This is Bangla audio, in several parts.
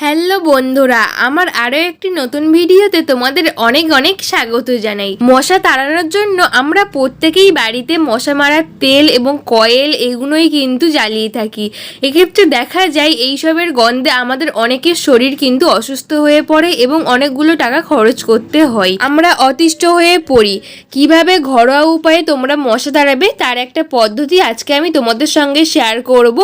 হ্যালো বন্ধুরা, আমার আরও একটি নতুন ভিডিওতে তোমাদের অনেক অনেক স্বাগত জানাই। মশা তাড়ানোর জন্য আমরা প্রত্যেকেই বাড়িতে মশা মারার তেল এবং কয়েল এগুলোই কিন্তু জ্বালিয়ে থাকি। এক্ষেত্রে দেখা যায় এইসবের গন্ধে আমাদের অনেকের শরীর কিন্তু অসুস্থ হয়ে পড়ে এবং অনেকগুলো টাকা খরচ করতে হয়। আমরা অতিষ্ঠ হয়ে পড়ি। কীভাবে ঘরোয়া উপায়ে তোমরা মশা তাড়াবে তার একটা পদ্ধতি আজকে আমি তোমাদের সঙ্গে শেয়ার করব।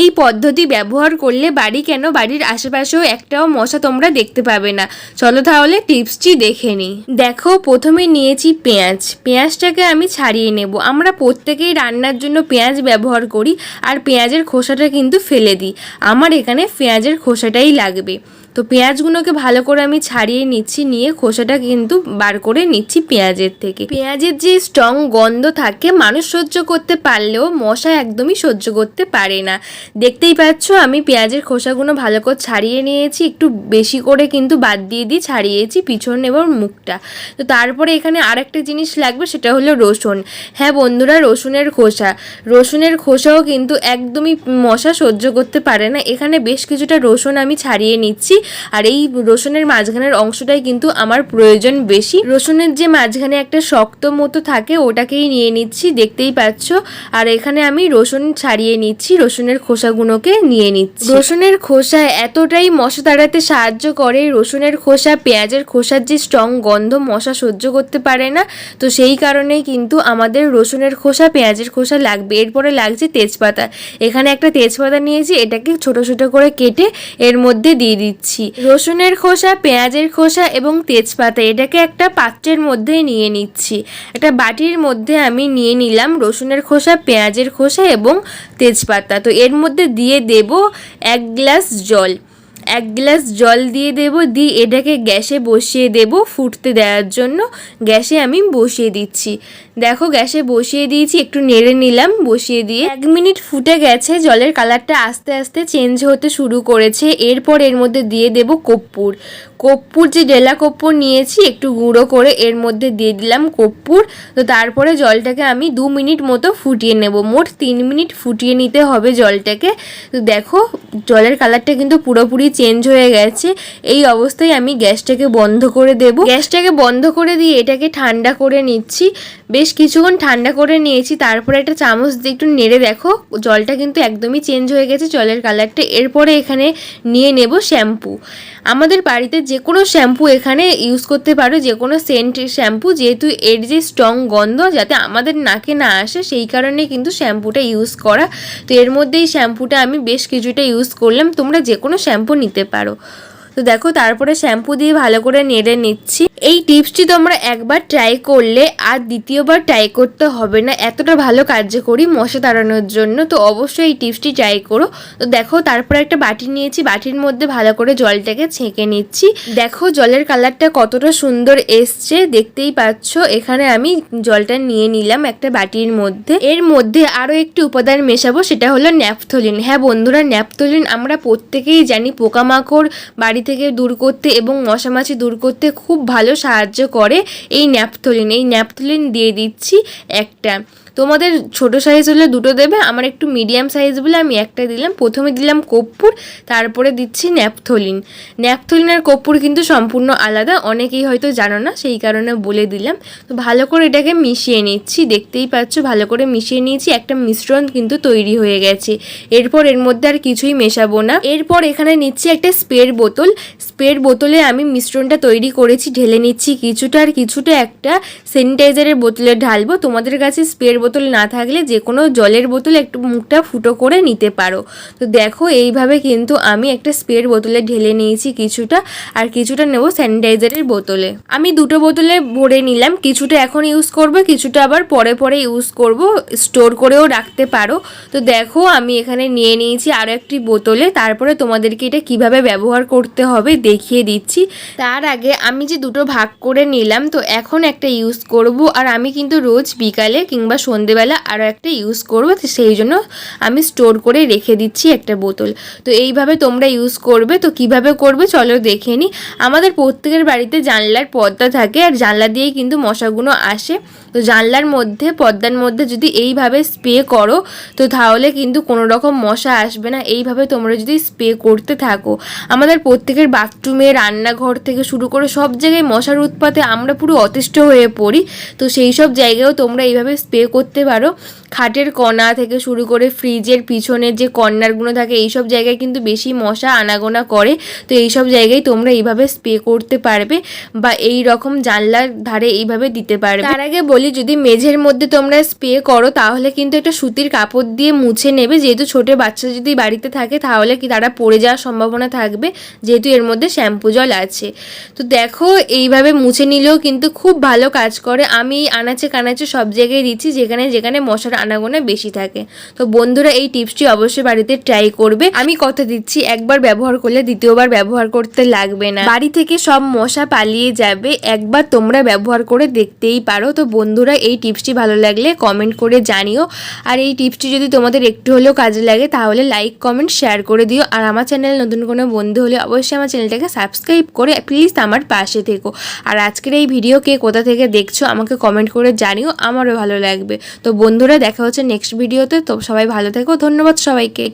এই পদ্ধতি ব্যবহার করলে বাড়ি কেন বাড়ির আশেপাশেও একটাও মশা তোমরা দেখতে পাবে না। চলো তাহলে টিপসটি দেখে নিই। দেখো, প্রথমে নিয়েছি পেঁয়াজ। পেঁয়াজটাকে আমি ছাড়িয়ে নেব। আমরা প্রত্যেকেই রান্নার জন্য পেঁয়াজ ব্যবহার করি, আর পেঁয়াজের খোসাটা কিন্তু ফেলে দিই। আমার এখানে পেঁয়াজের খোসাটাই লাগবে। তো পেঁয়াজগুলোকে ভালো করে আমি ছাড়িয়ে নিচ্ছি, নিয়ে খোসাটা কিন্তু বার করে নিচ্ছি পেঁয়াজের থেকে। পেঁয়াজের যে স্ট্রং গন্ধ থাকে, মানুষ সহ্য করতে পারলেও মশা একদমই সহ্য করতে পারে না। দেখতেই পাচ্ছ, আমি পেঁয়াজের খোসাগুলো ভালো করে ছাড়িয়ে নিয়েছি, একটু বেশি করে কিন্তু বাদ দিয়ে দিয়ে ছাড়িয়েছি পিছন এবং মুখটা। তো তারপরে এখানে আরেকটা জিনিস লাগবে, সেটা হলো রসুন। হ্যাঁ বন্ধুরা, রসুনের খোসা। রসুনের খোসাও কিন্তু একদমই মশা সহ্য করতে পারে না। এখানে বেশ কিছুটা রসুন আমি ছাড়িয়ে নিচ্ছি আর এই রসুনের মাঝখানের অংশটাই কিন্তু আমার প্রয়োজন বেশি। রসুনের যে মাঝখানে একটা শক্ত মতো থাকে, ওটাকেই নিয়ে নিচ্ছি, দেখতেই পাচ্ছ। আর এখানে আমি রসুন ছাড়িয়ে নিচ্ছি, রসুনের খোসাগুলোকে নিয়ে নিচ্ছি। রসুনের খোসা এতটাই মশা তাড়াতে সাহায্য করে, রসুনের খোসা পেঁয়াজের খোসার যে স্ট্রং গন্ধ মশা সহ্য করতে পারে না। তো সেই কারণেই কিন্তু আমাদের রসুনের খোসা, পেঁয়াজের খোসা লাগবে। এরপরে লাগছে তেজপাতা। এখানে একটা তেজপাতা নিয়েছি, এটাকে ছোট ছোট করে কেটে এর মধ্যে দিয়ে দিচ্ছি। রসুনের খোসা, পেঁয়াজের খোসা এবং তেজপাতা এটাকে একটা পাত্রের মধ্যে নিয়ে নিচ্ছি। একটা বাটির মধ্যে আমি নিয়ে নিলাম রসুনের খোসা, পেঁয়াজের খোসা এবং তেজপাতা। তো এর মধ্যে দিয়ে দেব এক গ্লাস জল। এক গ্লাস জল দিয়ে দেব, দিয়ে এটাকে গ্যাসে বসিয়ে দেব ফুটতে দেওয়ার জন্য। গ্যাসে আমি বসিয়ে দিচ্ছি। দেখো গ্যাসে বসিয়ে দিয়েছি, একটু নেড়ে নিলাম, বসিয়ে দিয়ে এক মিনিট ফুটে গেছে, জলের কালারটা আস্তে আস্তে চেঞ্জ হতে শুরু করেছে। এরপর এর মধ্যে দিয়ে দেব কর্পূর। কর্পূর, যে ডেলা কর্পূর নিয়েছি, একটু গুঁড়ো করে এর মধ্যে দিয়ে দিলাম কর্পূর। তো তারপরে জলটাকে আমি দু মিনিট মতো ফুটিয়ে নেব। মোট তিন মিনিট ফুটিয়ে নিতে হবে জলটাকে। তো দেখো, জলের কালারটা কিন্তু পুরোপুরি চেঞ্জ হয়ে গেছে। এই অবস্থায় আমি গ্যাসটাকে বন্ধ করে দেব। গ্যাসটাকে বন্ধ করে দিয়ে এটাকে ঠান্ডা করে নিচ্ছি। বেশ কিছুক্ষণ ঠান্ডা করে নিয়েছি। তারপরে একটা চামচ দিয়ে একটু নেড়ে দেখো, জলটা কিন্তু একদমই চেঞ্জ হয়ে গেছে জলের কালারটা। এরপরে এখানে নিয়ে নেব শ্যাম্পু। আমাদের বাড়িতে যে কোনো শ্যাম্পু এখানে ইউজ করতে পারো যে কোনো সেন্ট শ্যাম্পু, যেহেতু এর যে স্ট্রং গন্ধ যাতে আমাদের নাকে না আসে, সেই কারণে কিন্তু শ্যাম্পুটা ইউজ করা। তো এর মধ্যেই শ্যাম্পুটা আমি বেশ কিছুটা ইউজ করলাম। তোমরা যে কোনো শ্যাম্পু নিতে পারো। তো দেখো, তারপরে শ্যাম্পু দিয়ে ভালো করে নেড়ে নিচ্ছি। এই টিপসটি তোমরা একবার ট্রাই করলে আর দ্বিতীয়বার ট্রাই করতে হবে না। এতটা ভালো কার্যকরী মশা তাড়ানোর জন্য। তো অবশ্যই এই টিপসটি ট্রাই করো। তো দেখো, তারপরে একটা বাটি নিয়েছি। বাটির মধ্যে ভালো করে জলটাকে ছেঁকে নিচ্ছি। দেখো, জলের কালারটা কতটা সুন্দর এসছে। দেখতেই পাচ্ছ, এখানে আমি জলটা নিয়ে নিলাম একটা বাটির মধ্যে। এর মধ্যে আরও একটি উপাদান মেশাবো, সেটা হলো ন্যাপথলিন। হ্যাঁ বন্ধুরা, ন্যাপথলিন আমরা প্রত্যেকেই জানি। পোকামাকড় বাড়ি থেকে দূর করতে এবং মশামাছি দূর করতে খুব ভালো সাহায্য করে। এই ন্যাপথলিন এই ন্যাপথলিন দিয়ে দিচ্ছি একটা। তোমাদের ছোট সাইজ হলে দুটো দেবে, আমার একটু মিডিয়াম সাইজ বলে আমি একটা দিলাম। প্রথমে দিলাম কর্পূর, তারপরে দিচ্ছি ন্যাপথলিন। ন্যাপথলিন আর কর্পূর কিন্তু সম্পূর্ণ আলাদা, অনেকেই হয়তো জানো না, সেই কারণে বলে দিলাম। তো ভালো করে এটাকে মিশিয়ে নিচ্ছি, দেখতেই পাচ্ছ ভালো করে মিশিয়ে নিয়েছি, একটা মিশ্রণ কিন্তু তৈরি হয়ে গেছে। এরপর এর মধ্যে আর কিছুই মেশাবো না। এরপর এখানে নিচ্ছি একটা স্পের বোতল। স্পের বোতলে আমি মিশ্রণটা তৈরি করেছি, ঢেলে নিচ্ছি কিছুটা আর কিছুটা একটা স্যানিটাইজারের বোতলে ঢালবো। তোমাদের কাছে স্প্রের বোতল না থাকলে যে কোনো জলের বোতলে একটু মুখটা ফুটো করে নিতে পারো। তো দেখো, এইভাবে কিন্তু আমি একটা স্প্রের বোতলে ঢেলে নিয়েছি কিছুটা, আর কিছুটা নেব স্যানিটাইজারের বোতলে। আমি দুটো বোতলে ভরে নিলাম, কিছুটা এখন ইউজ করব, কিছুটা আবার পরে পরে ইউজ করব স্টোর করেও রাখতে পারো। তো দেখো, আমি এখানে নিয়ে নিয়েছি আরও একটি বোতলে, তারপরে তোমাদেরকে এটা কীভাবে ব্যবহার করতে হবে দেখিয়ে দিচ্ছি। তার আগে আমি যে দুটো ভাগ করে নিলাম, তো এখন একটা ইউজ করব, আর আমি কিন্তু রোজ বিকালে কিংবা সন্ধেবেলা আরও একটা ইউজ করব, তো সেই জন্য আমি স্টোর করে রেখে দিচ্ছি একটা বোতল। তো এইভাবে তোমরা ইউজ করবে, তো কীভাবে করবে চলো দেখে নিই আমাদের প্রত্যেকের বাড়িতে জানলার পর্দা থাকে, আর জানলা দিয়েই কিন্তু মশাগুলো আসে। তো জানলার মধ্যে, পর্দার মধ্যে যদি এইভাবে স্প্রে করো, তো তাহলে কিন্তু কোনো রকম মশা আসবে না। এইভাবে তোমরা যদি স্প্রে করতে থাকো, আমাদের প্রত্যেকের বাথরুমে রান্নাঘর থেকে শুরু করে সব জায়গায় মশার উৎপাতে আমরা পুরো অতিষ্ঠ হয়ে পড়ি। তো সেই সব জায়গায়ও তোমরা এইভাবে স্প্রে করতে পারো। খাটের কণা থেকে শুরু করে ফ্রিজের পিছনের যে কর্নারগুলো থাকে, এইসব জায়গায় কিন্তু বেশি মশা আনাগোনা করে। তো এইসব জায়গায় তোমরা এইভাবে স্প্রে করতে পারবে বা এই রকম জানলার ধারে এইভাবে দিতে পারবে। তার আগে বলি, যদি মেঝের মধ্যে তোমরা স্প্রে করো, তাহলে কিন্তু একটা সুতির কাপড় দিয়ে মুছে নেবে। যেহেতু ছোট বাচ্চা যদি বাড়িতে থাকে, তাহলে কি তারা পড়ে যাওয়ার সম্ভাবনা থাকবে। যেহেতু এর মধ্যে শ্যাম্পু জল আছে। তো দেখো, এইভাবে মুছে নিলেও কিন্তু খুব ভালো কাজ করে। আমি আনাচে কানাচে সব জায়গায় দিচ্ছি যেখানে যেখানে মশার আনাগোনা বেশি থাকে। তো বন্ধুরা, এই টিপসটি অবশ্যই বাড়িতে ট্রাই করবে। আমি কথা দিচ্ছি, একবার ব্যবহার করলে দ্বিতীয়বার ব্যবহার করতে লাগবে না। বাড়ি থেকে সব মশা পালিয়ে যাবে, একবার তোমরা ব্যবহার করে দেখতেই পারো। তো বন্ধুরা, এই টিপসটি ভালো লাগলে কমেন্ট করে জানিও। আর এই টিপসটি যদি তোমাদের একটু হলেও কাজে লাগে, তাহলে লাইক কমেন্ট শেয়ার করে দিও। আর আমার চ্যানেল নতুন কোনো বন্ধু হলে অবশ্যই আমার চ্যানেলটাকে সাবস্ক্রাইব করে প্লিজ আমার পাশে থেকো। আর আজকের এই ভিডিও কে কোথা থেকে দেখছ, আমাকে কমেন্ট করে জানিও। আমারও ভালো লাগবে। তো বন্ধুরা দেখা হচ্ছে নেক্সট ভিডিওতে তো সবাই ভালো থেকো ধন্যবাদ সবাইকে।